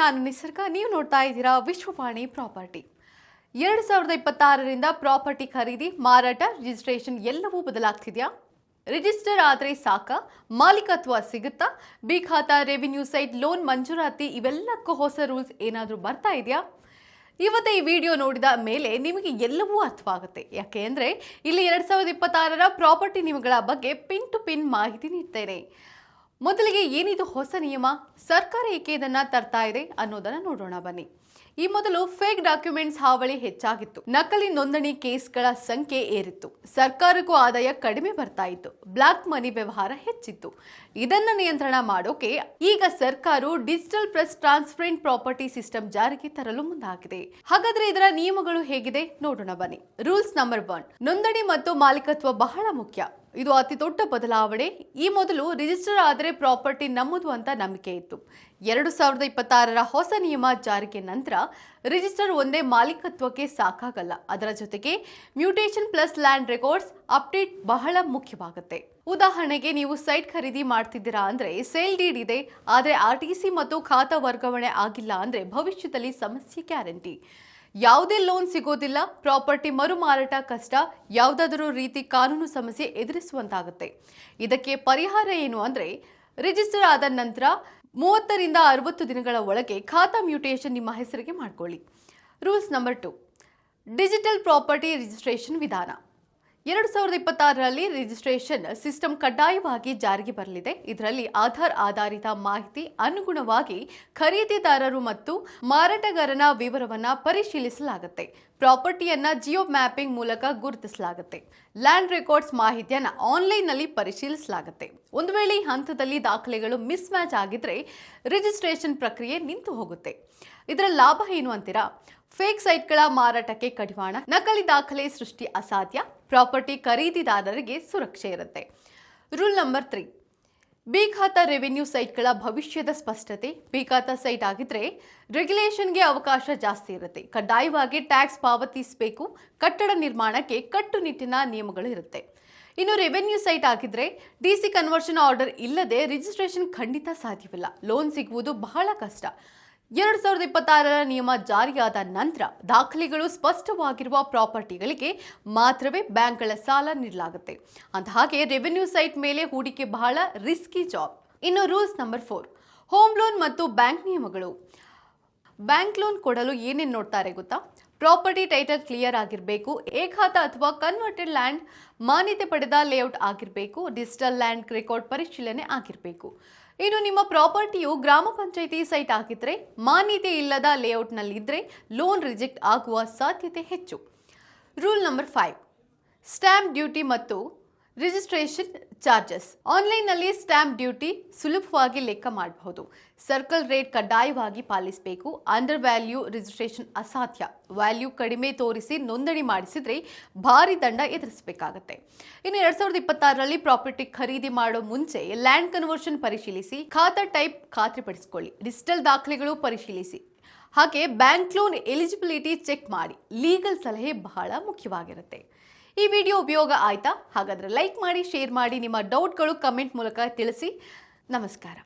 ನಾನು ನಿಸರ್ಗ. ನೀವು ನೋಡ್ತಾ ಇದ್ದೀರಾ ವಿಶ್ವವಾಣಿ ಪ್ರಾಪರ್ಟಿ. ಎರಡು ಸಾವಿರದ ಇಪ್ಪತ್ತಾರರಿಂದ ಪ್ರಾಪರ್ಟಿ ಖರೀದಿ, ಮಾರಾಟ, ರಿಜಿಸ್ಟ್ರೇಷನ್ ಎಲ್ಲವೂ ಬದಲಾಗ್ತಿದೆಯಾ? ರಿಜಿಸ್ಟರ್ ಆದರೆ ಸಾಕ, ಮಾಲೀಕತ್ವ ಸಿಗುತ್ತಾ? B khata, revenue site, loan ಮಂಜೂರಾತಿ, ಇವೆಲ್ಲಕ್ಕೂ ಹೊಸ ರೂಲ್ಸ್ ಏನಾದರೂ ಬರ್ತಾ ಇದೆಯಾ? ಇವತ್ತು ಈ ವಿಡಿಯೋ ನೋಡಿದ ಮೇಲೆ ನಿಮಗೆ ಎಲ್ಲವೂ ಅರ್ಥವಾಗುತ್ತೆ. ಯಾಕೆ ಅಂದರೆ, ಇಲ್ಲಿ ಎರಡು ಸಾವಿರದ ಇಪ್ಪತ್ತಾರರ ಪ್ರಾಪರ್ಟಿ ನಿಯಮಗಳ ಬಗ್ಗೆ ಪಿನ್ ಟು ಪಿನ್ ಮಾಹಿತಿ ನೀಡ್ತೇನೆ. ಮೊದಲಿಗೆ ಏನಿದು ಹೊಸ ನಿಯಮ? ಸರ್ಕಾರ ಏಕೆ ಇದನ್ನ ತರ್ತಾ ಇದೆ ಅನ್ನೋದನ್ನ ನೋಡೋಣ ಬನ್ನಿ. ಈ ಮೊದಲು ಫೇಕ್ ಡಾಕ್ಯುಮೆಂಟ್ಸ್ ಹಾವಳಿ ಹೆಚ್ಚಾಗಿತ್ತು. ನಕಲಿ ನೋಂದಣಿ ಕೇಸ್ಗಳ ಸಂಖ್ಯೆ ಏರಿತ್ತು. ಸರ್ಕಾರಕ್ಕೂ ಆದಾಯ ಕಡಿಮೆ ಬರ್ತಾ ಇತ್ತು. ಬ್ಲಾಕ್ ಮನಿ ವ್ಯವಹಾರ ಹೆಚ್ಚಿತ್ತು. ಇದನ್ನ ನಿಯಂತ್ರಣ ಮಾಡೋಕೆ ಈಗ ಸರ್ಕಾರ digital press transparent property system ಜಾರಿಗೆ ತರಲು ಮುಂದಾಗಿದೆ. ಹಾಗಾದ್ರೆ ಇದರ ನಿಯಮಗಳು ಹೇಗಿದೆ? ನೋಡೋಣ ಬನ್ನಿ. Rules number one. ನೋಂದಣಿ ಮತ್ತು ಮಾಲೀಕತ್ವ ಬಹಳ ಮುಖ್ಯ. ಇದು ಅತಿ ದೊಡ್ಡ ಬದಲಾವಣೆ. ಈ ಮೊದಲು ರಿಜಿಸ್ಟರ್ ಆದರೆ ಪ್ರಾಪರ್ಟಿ ನಮ್ಮದು ಅಂತ ನಂಬಿಕೆ ಇತ್ತು. ಎರಡು ಸಾವಿರದ ಇಪ್ಪತ್ತಾರರ ಹೊಸ ನಿಯಮ ಜಾರಿಗೆ ನಂತರ ರಿಜಿಸ್ಟರ್ ಒಂದೇ ಮಾಲೀಕತ್ವಕ್ಕೆ ಸಾಕಾಗಲ್ಲ. ಅದರ ಜೊತೆಗೆ mutation plus land records update ಬಹಳ ಮುಖ್ಯವಾಗುತ್ತೆ. ಉದಾಹರಣೆಗೆ ನೀವು ಸೈಟ್ ಖರೀದಿ ಮಾಡ್ತಿದ್ದೀರಾ ಅಂದ್ರೆ ಸೇಲ್ ಡೀಡ್ ಇದೆ, ಆದರೆ ಆರ್ ಟಿ ಸಿ ಮತ್ತು ಖಾತಾ ವರ್ಗಾವಣೆ ಆಗಿಲ್ಲ ಅಂದ್ರೆ ಭವಿಷ್ಯದಲ್ಲಿ ಸಮಸ್ಯೆ ಗ್ಯಾರಂಟಿ ಯಾವುದೇ ಲೋನ್ ಸಿಗೋದಿಲ್ಲ ಪ್ರಾಪರ್ಟಿ ಮರು ಮಾರಾಟ ಕಷ್ಟ, ಯಾವುದಾದರೂ ರೀತಿ ಕಾನೂನು ಸಮಸ್ಯೆ ಎದುರಿಸುವಂತಾಗುತ್ತೆ. ಇದಕ್ಕೆ ಪರಿಹಾರ ಏನು ಅಂದರೆ ರಿಜಿಸ್ಟರ್ ಆದ ನಂತರ ಮೂವತ್ತರಿಂದ ಅರವತ್ತು ದಿನಗಳ ಒಳಗೆ ಖಾತಾ ಮ್ಯೂಟೇಷನ್ ನಿಮ್ಮ ಹೆಸರಿಗೆ ಮಾಡಿಕೊಳ್ಳಿ. Rules number two digital property registration ವಿಧಾನ. ಎರಡು ಸಾವಿರದ ಇಪ್ಪತ್ತಾರರಲ್ಲಿ ರಿಜಿಸ್ಟ್ರೇಷನ್ ಸಿಸ್ಟಮ್ ಕಡ್ಡಾಯವಾಗಿ ಜಾರಿಗೆ ಬರಲಿದೆ. ಇದರಲ್ಲಿ ಆಧಾರ್ ಆಧಾರಿತ ಮಾಹಿತಿ ಅನುಗುಣವಾಗಿ ಖರೀದಿದಾರರು ಮತ್ತು ಮಾರಾಟಗಾರನ ವಿವರವನ್ನ ಪರಿಶೀಲಿಸಲಾಗುತ್ತೆ. ಪ್ರಾಪರ್ಟಿಯನ್ನ ಜಿಯೋ ಮ್ಯಾಪಿಂಗ್ ಮೂಲಕ ಗುರುತಿಸಲಾಗುತ್ತೆ. ಲ್ಯಾಂಡ್ ರೆಕಾರ್ಡ್ಸ್ ಮಾಹಿತಿಯನ್ನ ಆನ್ಲೈನ್ನಲ್ಲಿ ಪರಿಶೀಲಿಸಲಾಗುತ್ತೆ. ಒಂದು ವೇಳೆ ಹಂತದಲ್ಲಿ ದಾಖಲೆಗಳು ಮಿಸ್ ಮ್ಯಾಚ್ ಆಗಿದ್ರೆ ರಿಜಿಸ್ಟ್ರೇಷನ್ ಪ್ರಕ್ರಿಯೆ ನಿಂತು ಹೋಗುತ್ತೆ. ಇದರ ಲಾಭ ಏನು ಅಂತೀರಾ? ಫೇಕ್ ಸೈಟ್ಗಳ ಮಾರಾಟಕ್ಕೆ ಕಡಿವಾಣ, ನಕಲಿ ದಾಖಲೆ ಸೃಷ್ಟಿ ಅಸಾಧ್ಯ? ಪ್ರಾಪರ್ಟಿ ಖರೀದಿದಾರರಿಗೆ ಸುರಕ್ಷೆ ಇರುತ್ತೆ. Rule number three. B khata revenue ಸೈಟ್ಗಳ ಭವಿಷ್ಯದ ಸ್ಪಷ್ಟತೆ. ಬಿ ಸೈಟ್ ಆಗಿದ್ರೆ ರೆಗ್ಯುಲೇಷನ್ಗೆ ಅವಕಾಶ ಜಾಸ್ತಿ ಇರುತ್ತೆ. ಕಡ್ಡಾಯವಾಗಿ ಟ್ಯಾಕ್ಸ್ ಪಾವತಿಸಬೇಕು. ಕಟ್ಟಡ ನಿರ್ಮಾಣಕ್ಕೆ ಕಟ್ಟುನಿಟ್ಟಿನ ನಿಯಮಗಳು ಇರುತ್ತೆ. ಇನ್ನು ರೆವೆನ್ಯೂ ಸೈಟ್ ಆಗಿದ್ರೆ ಡಿ ಸಿ ಕನ್ವರ್ಷನ್ ಆರ್ಡರ್ ಇಲ್ಲದೆ ರಿಜಿಸ್ಟ್ರೇಷನ್ ಖಂಡಿತ ಸಾಧ್ಯವಿಲ್ಲ. ಲೋನ್ ಸಿಗುವುದು ಬಹಳ ಕಷ್ಟ. ಎರಡು ಸಾವಿರದ ಇಪ್ಪತ್ತಾರರ ನಿಯಮ ಜಾರಿಯಾದ ನಂತರ ದಾಖಲೆಗಳು ಸ್ಪಷ್ಟವಾಗಿರುವ ಪ್ರಾಪರ್ಟಿಗಳಿಗೆ ಮಾತ್ರವೇ ಬ್ಯಾಂಕ್ಗಳ ಸಾಲ ನೀಡಲಾಗುತ್ತೆ. ಹಾಗೆ ರೆವೆನ್ಯೂ ಸೈಟ್ ಮೇಲೆ ಹೂಡಿಕೆ ಬಹಳ ರಿಸ್ಕಿ ಜಾಬ್. ಇನ್ನು rules number four, home loan ಮತ್ತು ಬ್ಯಾಂಕ್ ನಿಯಮಗಳು. ಬ್ಯಾಂಕ್ ಲೋನ್ ಕೊಡಲು ಏನೇನು ನೋಡ್ತಾರೆ ಗೊತ್ತಾ? ಪ್ರಾಪರ್ಟಿ ಟೈಟಲ್ ಕ್ಲಿಯರ್ ಆಗಿರಬೇಕು ಏಕಾತ ಅಥವಾ ಕನ್ವರ್ಟೆಡ್ ಲ್ಯಾಂಡ್ ಮಾನ್ಯತೆ ಪಡೆದ ಲೇಔಟ್ ಆಗಿರಬೇಕು, ಡಿಜಿಟಲ್ ಲ್ಯಾಂಡ್ ರೆಕಾರ್ಡ್ ಪರಿಶೀಲನೆ ಆಗಿರಬೇಕು. ಇನ್ನು ನಿಮ್ಮ ಪ್ರಾಪರ್ಟಿಯು ಗ್ರಾಮ ಪಂಚಾಯಿತಿ ಸೈಟ್ ಆಗಿದ್ರೆ ಮಾನ್ಯತೆ ಇಲ್ಲದ ಲೇಔಟ್ನಲ್ಲಿದ್ದರೆ ಲೋನ್ ರಿಜೆಕ್ಟ್ ಆಗುವ ಸಾಧ್ಯತೆ ಹೆಚ್ಚು. Rule number five. Stamp duty ಮತ್ತು ರಿಜಿಸ್ಟ್ರೇಷನ್ ಚಾರ್ಜಸ್. ಆನ್ಲೈನ್ನಲ್ಲಿ ಸ್ಟ್ಯಾಂಪ್ ಡ್ಯೂಟಿ ಸುಲಭವಾಗಿ ಲೆಕ್ಕ ಮಾಡಬಹುದು. ಸರ್ಕಲ್ ರೇಟ್ ಕಡ್ಡಾಯವಾಗಿ ಪಾಲಿಸಬೇಕು. ಅಂಡರ್ ವ್ಯಾಲ್ಯೂ ರಿಜಿಸ್ಟ್ರೇಷನ್ ಅಸಾಧ್ಯ. ವ್ಯಾಲ್ಯೂ ಕಡಿಮೆ ತೋರಿಸಿ ನೋಂದಣಿ ಮಾಡಿಸಿದ್ರೆ ಭಾರಿ ದಂಡ ಎದುರಿಸಬೇಕಾಗುತ್ತೆ. ಇನ್ನು ಎರಡ್ ಸಾವಿರದ ಇಪ್ಪತ್ತಾರರಲ್ಲಿ ಪ್ರಾಪರ್ಟಿ ಖರೀದಿ ಮಾಡೋ ಮುಂಚೆ ಲ್ಯಾಂಡ್ ಕನ್ವರ್ಷನ್ ಪರಿಶೀಲಿಸಿ, ಖಾತಾ ಟೈಪ್ ಖಾತ್ರಿಪಡಿಸಿಕೊಳ್ಳಿ. ಡಿಜಿಟಲ್ ದಾಖಲೆಗಳು ಪರಿಶೀಲಿಸಿ. ಹಾಗೆ ಬ್ಯಾಂಕ್ ಲೋನ್ ಎಲಿಜಿಬಿಲಿಟಿ ಚೆಕ್ ಮಾಡಿ. ಲೀಗಲ್ ಸಲಹೆ ಬಹಳ ಮುಖ್ಯವಾಗಿರುತ್ತೆ. ಈ ವಿಡಿಯೋ ಉಪಯೋಗ ಆಯ್ತಾ? ಹಾಗಾದ್ರೆ ಲೈಕ್ ಮಾಡಿ ಶೇರ್ ಮಾಡಿ, ನಿಮ್ಮ ಡೌಟ್ಗಳು ಕಮೆಂಟ್ ಮೂಲಕ ತಿಳಿಸಿ. ನಮಸ್ಕಾರ.